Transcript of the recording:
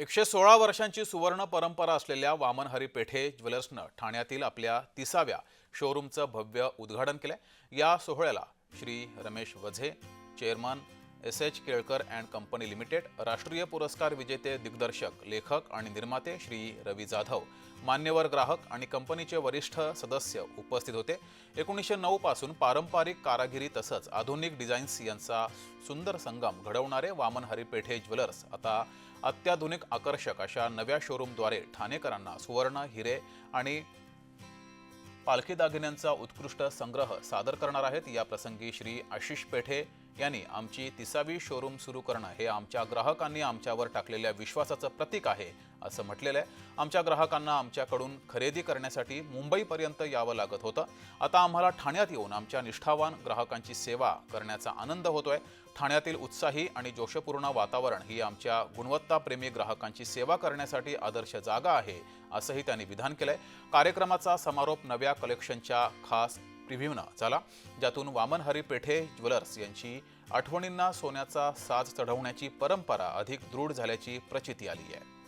एकशे सोळा वर्षांची सुवर्ण परंपरा असलेल्या वामनहरी पेठे ज्वेलर्सनं ठाण्यातील आपल्या तिसाव्या शोरूमचं भव्य उद्घाटन केलं या सोहळ्याला Shri Ramesh Vaze chairman S H Kelkar and company limited राष्ट्रीय पुरस्कार विजेते दिग्दर्शक लेखक आणि निर्माते श्री रवी जाधव. मान्यवर ग्राहक आणि कंपनीचे वरिष्ठ सदस्य उपस्थित होते. एकोणीसशे नऊ पासून पारंपरिक कारागिरी तसंच आधुनिक डिझाईन्स यांचा सुंदर संगम घडवणारे वामन हरी पेठे ज्वेलर्स आता अत्याधुनिक आकर्षक अशा नव्या शोरूमद्वारे ठाणेकरांना सुवर्ण हिरे आणि पालखी दागिन्यांचा उत्कृष्ट संग्रह सादर करणार आहेत. या प्रसंगी श्री आशिष पेठे यांनी आमची तिसावी शोरूम सुरू करणं हे आमच्या ग्राहकांनी आमच्यावर टाकलेल्या विश्वासाचं प्रतीक आहे असं म्हटलेलं आहे आमच्या ग्राहकांना आमच्याकडून खरेदी करण्यासाठी मुंबईपर्यंत यावं लागत होतं. आता आम्हाला ठाण्यात येऊन आमच्या निष्ठावान ग्राहकांची सेवा करण्याचा आनंद होतोय. ठाण्यातील उत्साही आणि जोशपूर्ण वातावरण ही आमच्या गुणवत्ताप्रेमी ग्राहकांची सेवा करण्यासाठी आदर्श जागा आहे असंही त्यांनी विधान केलंय. कार्यक्रमाचा समारोप नव्या कलेक्शनच्या खास प्रिव्ह्यूनं झाला ज्यातून वामन हरी पेठे ज्वेलर्स यांची आठवणींना सोन्याचा साज चढवण्याची परंपरा अधिक दृढ झाल्याची प्रचिती आली आहे.